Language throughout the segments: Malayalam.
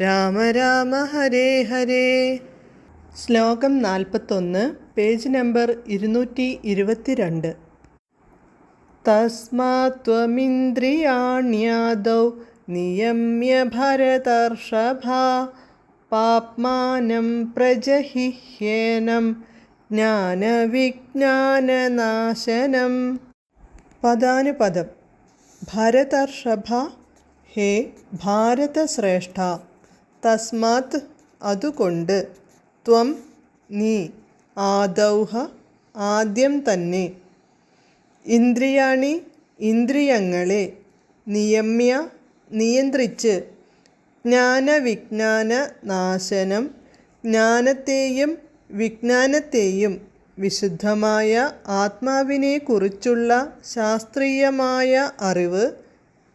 രാമ രാമ ഹരേ ഹരേ. ശ്ലോകം നാൽപ്പത്തൊന്ന് പേജ് നമ്പർ ഇരുന്നൂറ്റി ഇരുപത്തിരണ്ട്. തസ്മാത്വമിന്ദ്രിയാണ്യാദൗ നിയമ്യ ഭരതർഷഭ പാപ്മാനം പ്രജഹിഹ്യേനം ജ്ഞാനവിജ്ഞാനനാശനം. പദാനുപദം ഭരതർഷഭ ഹേ ഭാരതശ്രേഷ്ഠ. തസ്മാത് അതുകൊണ്ട് ത്വം നീ ആദൗഹ ആദ്യം തന്നെ. ഇന്ദ്രിയാണി ഇന്ദ്രിയങ്ങളെ നിയമ്യ നിയന്ത്രിച്ച് ജ്ഞാനവിജ്ഞാന നാശനം ജ്ഞാനത്തെയും വിജ്ഞാനത്തെയും വിശുദ്ധമായ ആത്മാവിനെക്കുറിച്ചുള്ള ശാസ്ത്രീയമായ അറിവ്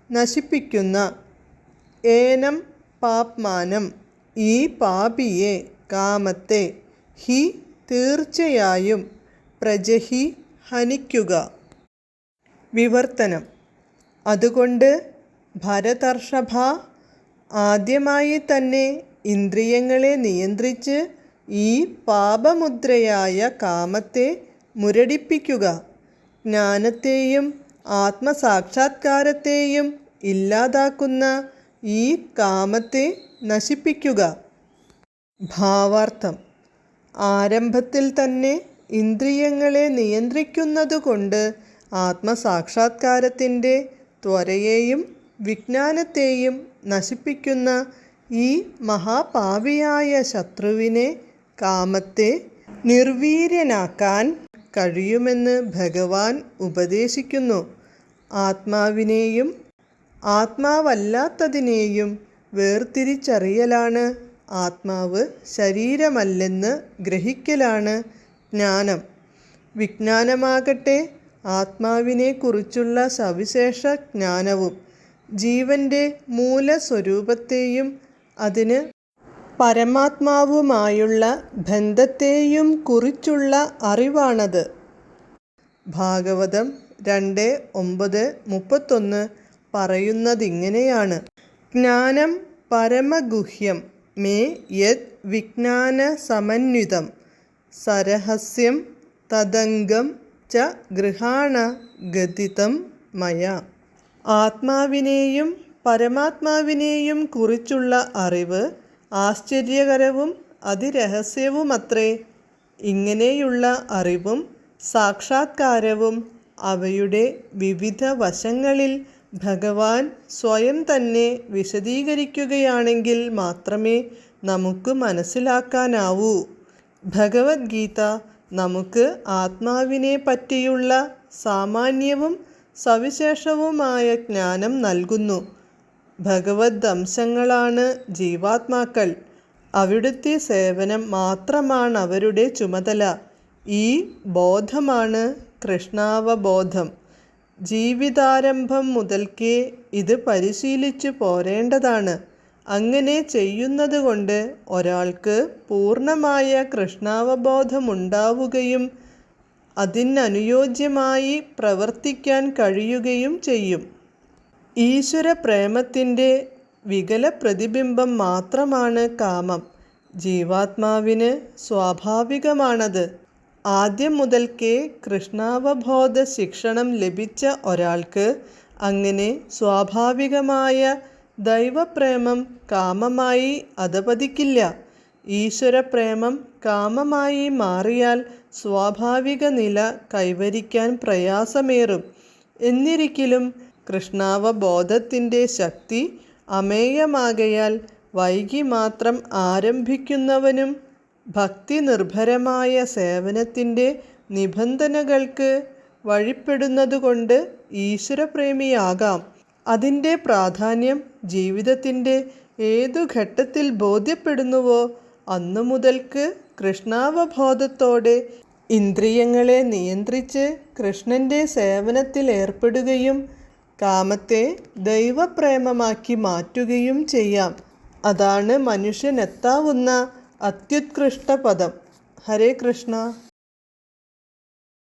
നശിപ്പിക്കുന്ന ഏനം പാപ്മാനം. ഈ പാപിയെ കാമത്തെ ഹി തീർച്ചയായും പ്രജഹി ഹനിക്കുക. വിവർത്തനം. അതുകൊണ്ട് ഭരതർഷഭ ആദ്യമായി തന്നെ ഇന്ദ്രിയങ്ങളെ നിയന്ത്രിച്ച് ഈ പാപമുദ്രയായ കാമത്തെ മുരടിപ്പിക്കുക. ജ്ഞാനത്തെയും ആത്മസാക്ഷാത്കാരത്തെയും ഇല്ലാതാക്കുന്ന ഈ കാമത്തെ നശിപ്പിക്കുക. ഭാവാർത്ഥം. ആരംഭത്തിൽ തന്നെ ഇന്ദ്രിയങ്ങളെ നിയന്ത്രിക്കുന്നതുകൊണ്ട് ആത്മസാക്ഷാത്കാരത്തിന്റെ ത്വരയെയും വിജ്ഞാനത്തെയും നശിപ്പിക്കുന്ന ഈ മഹാപാവിയായ ശത്രുവിനെ കാമത്തെ നിർവീര്യനാക്കാൻ കഴിയുമെന്ന് ഭഗവാൻ ഉപദേശിക്കുന്നു. ആത്മാവിനെയും ആത്മാവല്ലാത്തതിനെയും വേർതിരിച്ചറിയലാണ്. ആത്മാവ് ശരീരമല്ലെന്ന് ഗ്രഹിക്കലാണ് ജ്ഞാനം. വിജ്ഞാനമാകട്ടെ ആത്മാവിനെക്കുറിച്ചുള്ള സവിശേഷ ജ്ഞാനവും ജീവന്റെ മൂലസ്വരൂപത്തെയും അതിന് പരമാത്മാവുമായുള്ള ബന്ധത്തെയും കുറിച്ചുള്ള അറിവാണത്. ഭാഗവതം രണ്ട് ഒമ്പത് മുപ്പത്തൊന്ന് പറയുന്നതിങ്ങനെയാണ്. ജ്ഞാനം പരമഗുഹ്യം മേ യത് വിജ്ഞാന സമന്വിതം സരഹസ്യം തദംഗം ച ഗൃഹാണ ഗതിതം മയ. ആത്മാവിനെയും പരമാത്മാവിനെയും കുറിച്ചുള്ള അറിവ് ആശ്ചര്യകരവും അതിരഹസ്യവുമത്രേ. ഇങ്ങനെയുള്ള അറിവും സാക്ഷാത്കാരവും അവയുടെ വിവിധ വശങ്ങളിൽ ഭഗവാൻ സ്വയം തന്നെ വിശദീകരിക്കുകയാണെങ്കിൽ മാത്രമേ നമുക്ക് മനസ്സിലാക്കാനാവൂ. ഭഗവത്ഗീത നമുക്ക് ആത്മാവിനെ പറ്റിയുള്ള സാമാന്യവും സവിശേഷവുമായ ജ്ഞാനം നൽകുന്നു. ഭഗവത് അംശങ്ങളാണ് ജീവാത്മാക്കൾ. അവിടുത്തെ സേവനം മാത്രമാണ് അവരുടെ ചുമതല. ഈ ബോധമാണ് കൃഷ്ണാവബോധം. ജീവിതാരംഭം മുതൽക്കേ ഇത് പരിശീലിച്ചു പോരേണ്ടതാണ്. അങ്ങനെ ചെയ്യുന്നത് കൊണ്ട് ഒരാൾക്ക് പൂർണമായ കൃഷ്ണാവബോധമുണ്ടാവുകയും അതിനനുയോജ്യമായി പ്രവർത്തിക്കാൻ കഴിയുകയും ചെയ്യും. ഈശ്വര പ്രേമത്തിന്റെ വികല പ്രതിബിംബം മാത്രമാണ് കാമം. ജീവാത്മാവിന് സ്വാഭാവികമാണത്. ആദ്യം മുതൽക്കേ കൃഷ്ണാവബോധ ശിക്ഷണം ലഭിച്ച ഒരാൾക്ക് അങ്ങനെ സ്വാഭാവികമായ ദൈവപ്രേമം കാമമായി അധപതിക്കില്ല. ഈശ്വരപ്രേമം കാമമായി മാറിയാൽ സ്വാഭാവിക നില കൈവരിക്കാൻ പ്രയാസമേറും. എന്നിരിക്കലും കൃഷ്ണാവബോധത്തിന്റെ ശക്തി അമേയമാകയാൽ വൈകി മാത്രം ആരംഭിക്കുന്നവനും ഭക്തി നിർഭരമായ സേവനത്തിന്റെ നിബന്ധനകൾക്ക് വഴിപ്പെടുന്നതുകൊണ്ട് ഈശ്വരപ്രേമിയാകാം. അതിന്റെ പ്രാധാന്യം ജീവിതത്തിന്റെ ഏതു ഘട്ടത്തിൽ ബോധ്യപ്പെടുന്നുവോ അന്നു മുതൽക്ക് കൃഷ്ണാവബോധത്തോടെ ഇന്ദ്രിയങ്ങളെ നിയന്ത്രിച്ച് കൃഷ്ണന്റെ സേവനത്തിൽ ഏർപ്പെടുകയും കാമത്തെ ദൈവപ്രേമമാക്കി മാറ്റുകയും ചെയ്യാം. അതാണ് മനുഷ്യനെത്താവുന്ന अत्युत्कृष्ट पदम हरे कृष्णा।